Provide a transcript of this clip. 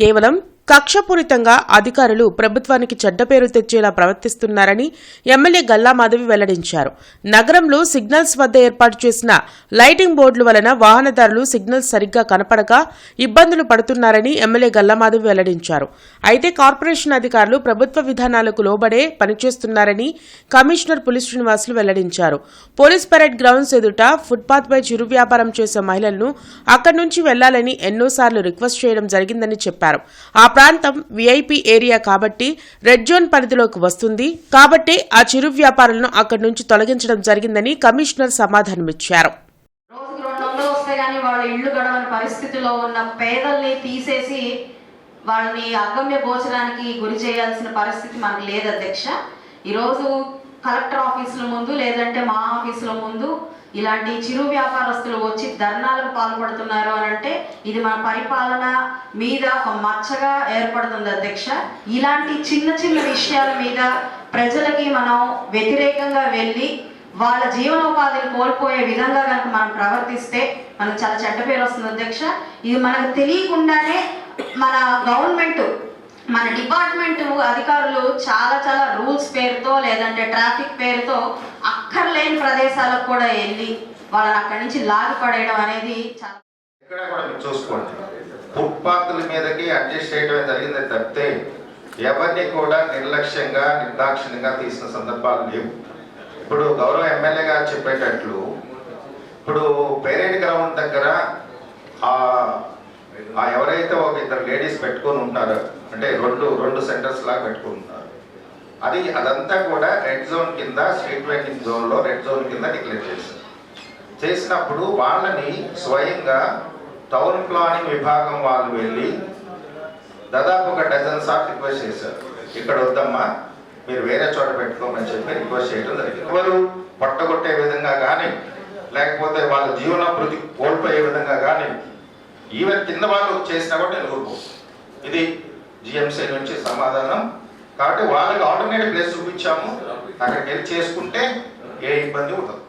కేవలం కక్షపూరితంగా అధికారులు ప్రభుత్వానికి చెడ్డ పేరు తెచ్చేలా ప్రవర్తిస్తున్నారని ఎమ్మెల్యే గల్లా మాధవి వెల్లడించారు. నగరంలో సిగ్నల్స్ వద్ద ఏర్పాటు చేసిన లైటింగ్ బోర్డుల వలన వాహనదారులు సిగ్నల్స్ సరిగ్గా కనపడక ఇబ్బందులు పడుతున్నారని ఎమ్మెల్యే గల్లా మాధవి వెల్లడించారు. అయితే కార్పొరేషన్ అధికారులు ప్రభుత్వ విధానాలకు లోబడే పనిచేస్తున్నారని కమిషనర్ పులి శ్రీనివాసులు వెల్లడించారు. పోలీస్ పరేడ్ గ్రౌండ్స్ ఎదుట ఫుట్పాత్పై చిరు వ్యాపారం చేసే మహిళలను అక్కడి నుంచి వెళ్ళాలని ఎన్నోసార్లు రిక్వెస్ట్ చేయడం జరిగిందని చెప్పారు. ఆ ప్రాంతం విఐపి ఏరియా కాబట్టి రెడ్ జోన్ పరిధిలోకి వస్తుంది. కాబట్టి ఆ చిరు వ్యాపారులను అక్కడి నుంచి తొలగించడం జరిగిందని కమిషనర్ సమాధానమిచ్చారు. వాళ్ళ ఇల్లు గడవని పరిస్థితిలో ఉన్న పేదల్ని తీసేసి వాళ్ళని అగమ్య గోచరానికి గురి చేయాల్సిన పరిస్థితి మనకు లేదు అధ్యక్ష. ఈరోజు కలెక్టర్ ఆఫీసుల ముందు లేదంటే మా ఆఫీసుల ముందు ఇలాంటి చిరు వ్యాపారస్తులు వచ్చి ధర్నాలకు పాల్పడుతున్నారు అని అంటే ఇది మన పరిపాలన మీద ఒక మచ్చగా ఏర్పడుతుంది అధ్యక్ష. ఇలాంటి చిన్న చిన్న విషయాల మీద ప్రజలకి మనం వ్యతిరేకంగా వెళ్ళి వాళ్ళ జీవనోపాధిని కోల్పోయే విధంగా కనుక మనం ప్రవర్తిస్తే మనకు చాలా చెడ్డ పేరు వస్తుంది అధ్యక్ష. ఇది మనకు తెలియకుండానే మన గవర్నమెంట్ మన డిపార్ట్మెంట్ అధికారులు చాలా చాలా రూల్స్ పేరుతో లేదంటే ట్రాఫిక్ పేరుతో అక్కర్లేని ప్రదేశాలకు కూడా వెళ్ళి వాళ్ళని అక్కడి నుంచి లాగి పడేయడం అనేది చాలా ఇక్కడ కూడా చూసుకోండి. ఫుట్పాత్ల మీదకి అడ్జస్ట్ చేయడమే జరిగింది తప్పితే ఎవరిని కూడా నిర్లక్ష్యంగా నిర్దాక్షిణ్యంగా తీసిన సందర్భాలు లేవు. ఇప్పుడు గౌరవ ఎమ్మెల్యే గారు చెప్పేటట్లు ఇప్పుడు పేరేడ్ గ్రౌండ్ దగ్గర ఆ ఎవరైతే ఒక ఇద్దరు లేడీస్ పెట్టుకొని ఉంటారో అంటే రెండు రెండు సెంటర్స్ లాగా పెట్టుకుంటున్నారు. అది అదంతా కూడా రెడ్ జోన్ కింద స్ట్రీట్ వెండింగ్ జోన్లో రెడ్ జోన్ కింద డిక్లేర్ చేశారు. చేసినప్పుడు వాళ్ళని స్వయంగా టౌన్ ప్లానింగ్ విభాగం వాళ్ళు వెళ్ళి దాదాపు ఒక డజన్ సార్లు రిక్వెస్ట్ చేశారు. ఇక్కడ వద్దమ్మా మీరు వేరే చోట పెట్టుకోమని చెప్పి రిక్వెస్ట్ చేయడం జరిగింది. ఎవరు పట్టగొట్టే విధంగా కానీ లేకపోతే వాళ్ళ జీవనాభివృద్ధి కోల్పోయే విధంగా కానీ ఈవెన్ కింద వాళ్ళు చేసినా కూడా నేను ఇది జిఎంసీ నుంచి సమాధానం. కాబట్టి వాళ్ళకి ఆల్టర్నేటివ్ ప్లేస్ చూపించాము. అక్కడికి వెళ్ళి చేసుకుంటే ఏ ఇబ్బంది ఉండదు.